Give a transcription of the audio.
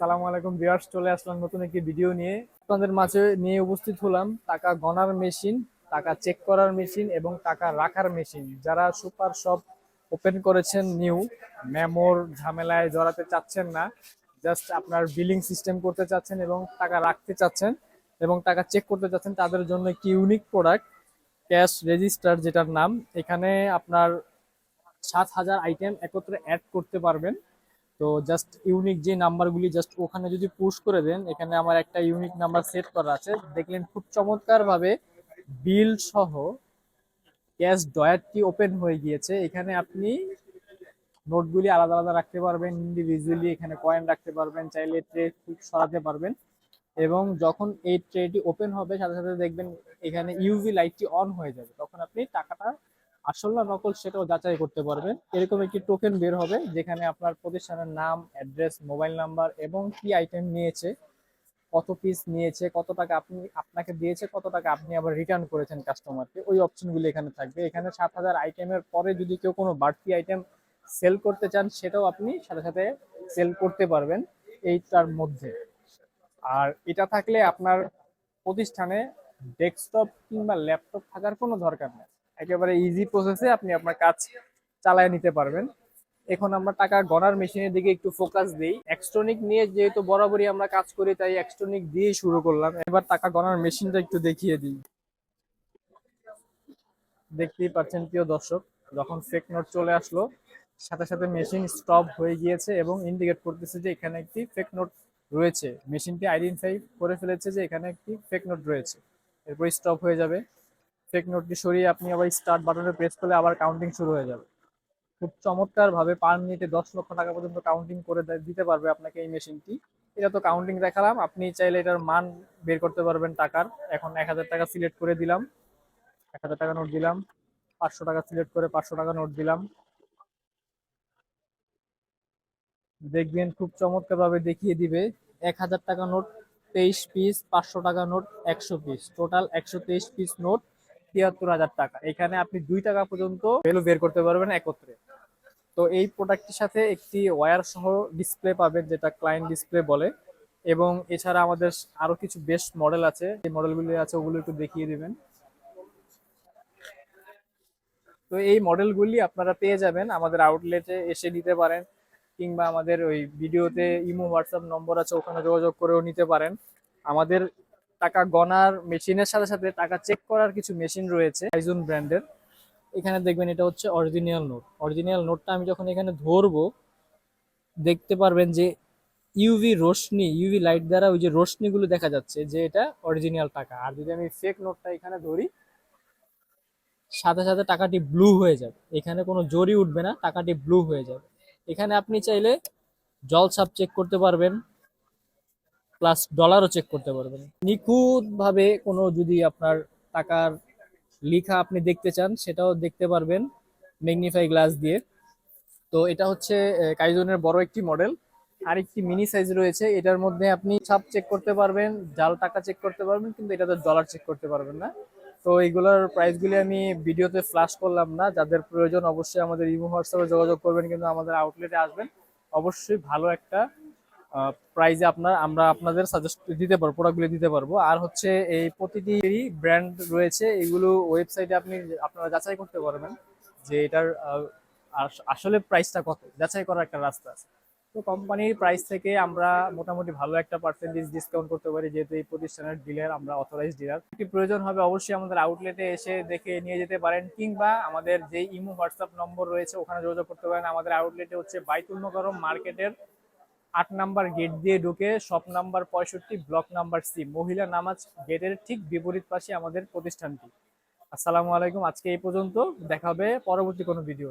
সালামু আলাইকুম ভিউয়ার্স, চলে আসলাম নতুন একটি ভিডিও নিয়ে। আপনাদের মাঝে নিয়ে উপস্থিত হলাম টাকা গণার মেশিন, টাকা চেক করার মেশিন এবং টাকা রাখার মেশিন। যারা সুপার শপ ওপেন করেছেন নিউ মেমোর ঝামেলায় জড়াতে চাচ্ছেন না, জাস্ট আপনার বিলিং সিস্টেম করতে চাচ্ছেন এবং টাকা রাখতে চাচ্ছেন এবং টাকা চেক করতে চাচ্ছেন, তাদের জন্য একটি ইউনিক প্রোডাক্ট, ক্যাশ রেজিস্টার যেটার নাম। এখানে আপনার সাত হাজার আইটেম একত্রে অ্যাড করতে পারবেন। তো জাস্ট ইউনিক যে নাম্বারগুলি জাস্ট ওখানে যদি পুশ করে দেন, এখানে আমার একটা ইউনিক নাম্বার সেট করা আছে। দেখলেন খুব চমৎকার ভাবে বিল সহ ক্যাশ ডয়ারটি ওপেন হয়ে গিয়েছে। এখানে আপনি নোটগুলি আলাদা আলাদা রাখতে পারবেন ইন্ডিভিজুয়ালি এখানে কয়েন রাখতে পারবেন, চাইলে ট্রে সরাতে পারবেন। এবং যখন এই ট্রেটি ওপেন হবে, সাথে সাথে দেখবেন এখানে ইউভি লাইটটি অন হয়ে যাবে। তখন আপনি টাকাটা আসল না নকল সেটাও যাচাই করতে পারবেন। এরকম একটি টোকেন বের হবে, যেখানে আপনার প্রতিষ্ঠানের নাম অ্যাড্রেস মোবাইল নাম্বার এবং কি আইটেম নিয়েছে, কত পিস নিয়েছে, কত টাকা আপনি, আপনাকে দিয়েছে, কত টাকা আপনি আবার রিটার্ন করেছেন কাস্টমারকে ওই অপশনগুলি এখানে থাকবে। এখানে সাত হাজার আইটেমের পরে যদি কেউ কোনো বাড়তি আইটেম সেল করতে চান, সেটাও আপনি সাথে সাথে সেল করতে পারবেন এইটার মধ্যে। আর এটা থাকলে আপনার প্রতিষ্ঠানে ডেস্কটপ কিংবা ল্যাপটপ থাকার কোনো দরকার নেই। একেবারে ইজি প্রসেসে আপনি আপনার কাজ চালায় নিতে পারবেন। এখন আমরা টাকা গণার মেশিনের দিকে একটু ফোকাস দিই। এক্সট্রনিক নিয়ে যেহেতু বরাবরই আমরা কাজ করি, তাই এক্সট্রনিক দিয়েই শুরু করলাম। এবার টাকা গণার মেশিনটা একটু দেখিয়ে দিই। দেখতেই পাচ্ছেন প্রিয় দর্শক, যখন ফেক নোট চলে আসলো, সাথে সাথে মেশিন স্টপ হয়ে গিয়েছে এবং ইন্ডিকেট করতেছে যে এখানে একটি ফেক নোট রয়েছে। মেশিনটি আইডেন্টিফাই করে ফেলেছে যে এখানে একটি ফেক নোট রয়েছে। এরপর স্টপ হয়ে যাবে। ফেক নোটটি সরিয়ে আপনি আবার স্টার্ট বাটনে প্রেস করলে আবার কাউন্টিং শুরু হয়ে যাবে। খুব চমৎকার ভাবে পার মিনিটে দশ লক্ষ টাকা পর্যন্ত কাউন্টিং করে দিতে পারবে আপনাকে এই মেশিনটি। এটা তো কাউন্টিং দেখালাম, আপনি চাইলে এটার মান বের করতে পারবেন টাকার। এখন এক হাজার টাকা সিলেক্ট করে দিলাম। এক হাজার টাকা নোট দিলাম। পাঁচশো টাকা সিলেক্ট করে পাঁচশো টাকা নোট দিলাম। দেখবেন খুব চমৎকার ভাবে দেখিয়ে দিবে। এক হাজার টাকা নোট তেইশ পিস পাঁচশো টাকা নোট একশো পিস টোটাল একশো তেইশ পিস নোট তিয়াত্তর হাজার টাকা। এখানে আপনি দুই টাকা পর্যন্ত ভ্যালু বের করতে পারবেন একত্রে। তো এই প্রোডাক্টটির সাথে একটি ওয়্যার সহ ডিসপ্লে পাবেন, যেটা ক্লায়েন্ট ডিসপ্লে বলে। এবং এছাড়া আমাদের আরও কিছু বেস্ট মডেল আছে। যে মডেলগুলি আছে, ওগুলো একটু দেখিয়ে দিবেন। তো এই মডেলগুলি আপনারা পেয়ে যাবেন আমাদের আউটলেটে এসে নিতে পারেন, কিংবা আমাদের ওই ভিডিওতে ইমো হোয়াটসঅ্যাপ নম্বর আছে, ওখানে যোগাযোগ করেও নিতে পারেন। আমাদের টাকা গণার মেশিনের সাথে সাথে টাকা চেক করার কিছু মেশিন রয়েছে আইজুন ব্র্যান্ডের এখানে দেখবেন এটা হচ্ছে অরিজিনাল নোট অরিজিনাল নোটটা আমি যখন এখানে ধরবো, দেখতে পারবেন যে ইউভি রোশনি ইউভি লাইট দ্বারা ওই যে রোশনিগুলো দেখা যাচ্ছে যে এটা অরিজিনাল টাকা। আর যদি আমি ফেক নোটটা এখানে ধরি, সাথে সাথে টাকাটি ব্লু হয়ে যাবে। এখানে কোনো জরি উঠবে না, টাকাটি ব্লু হয়ে যাবে। এখানে আপনি চাইলে জলছাপ চেক করতে পারবেন। প্লাস ডলারও চেক করতে পারবেন। নিখুঁতভাবে কোনো যদি আপনার টাকার লিখা আপনি দেখতে চান, সেটাও দেখতে পারবেন ম্যাগনিফাই গ্লাস দিয়ে। তো এটা হচ্ছে কাইজনের বড় একটি মডেল আর একটি মিনি সাইজ রয়েছে। এটার মধ্যে আপনি ছাপ চেক করতে পারবেন, জাল টাকা চেক করতে পারবেন, কিন্তু এটাতে ডলার চেক করতে পারবেন না। তো এইগুলোর প্রাইসগুলি আমি ভিডিওতে ফ্লাশ করলাম না। যাদের প্রয়োজন অবশ্যই আমাদের ইমো হোয়াটসঅ্যাপে যোগাযোগ করবেন, কিন্তু আমাদের আউটলেটে আসবেন। অবশ্যই ভালো একটা প্রাইজে আপনার, আমরা আপনাদের সাজেস্ট দিতে পারব প্রোডাক্টগুলি দিতে পারব। আর হচ্ছে এই প্রতিটি ব্র্যান্ড রয়েছে, এগুলো ওয়েবসাইটে আপনি আপনারা যাচাই করতে পারবেন যে এটার আসলে প্রাইসটা কত, যাচাই করার একটা রাস্তা আছে। তো কোম্পানির প্রাইস থেকে আমরা মোটামুটি ভালো একটা পার্সেন্টেজ ডিসকাউন্ট করতে পারি, যেহেতু এই প্রতিষ্ঠানের ডিলার আমরা অথরাইজ ডিলার যদি প্রয়োজন হবে অবশ্যই আমাদের আউটলেটে এসে দেখে নিয়ে যেতে পারেন, কিংবা আমাদের যে ইমো, হোয়াটসঅ্যাপ নম্বর রয়েছে, ওখানে যোগাযোগ করতে পারেন। আমাদের আউটলেটে হচ্ছে বাইতুল নগরম মার্কেটের আট নাম্বার গেট দিয়ে ঢুকে শপ নাম্বার পঁয়ষট্টি ব্লক নাম্বার সি মহিলা নামাজ গেটের ঠিক বিপরীত পাশে আমাদের প্রতিষ্ঠানটি। আসসালামু আলাইকুম, আজকে এই পর্যন্ত দেখাবে পরবর্তী কোনো ভিডিও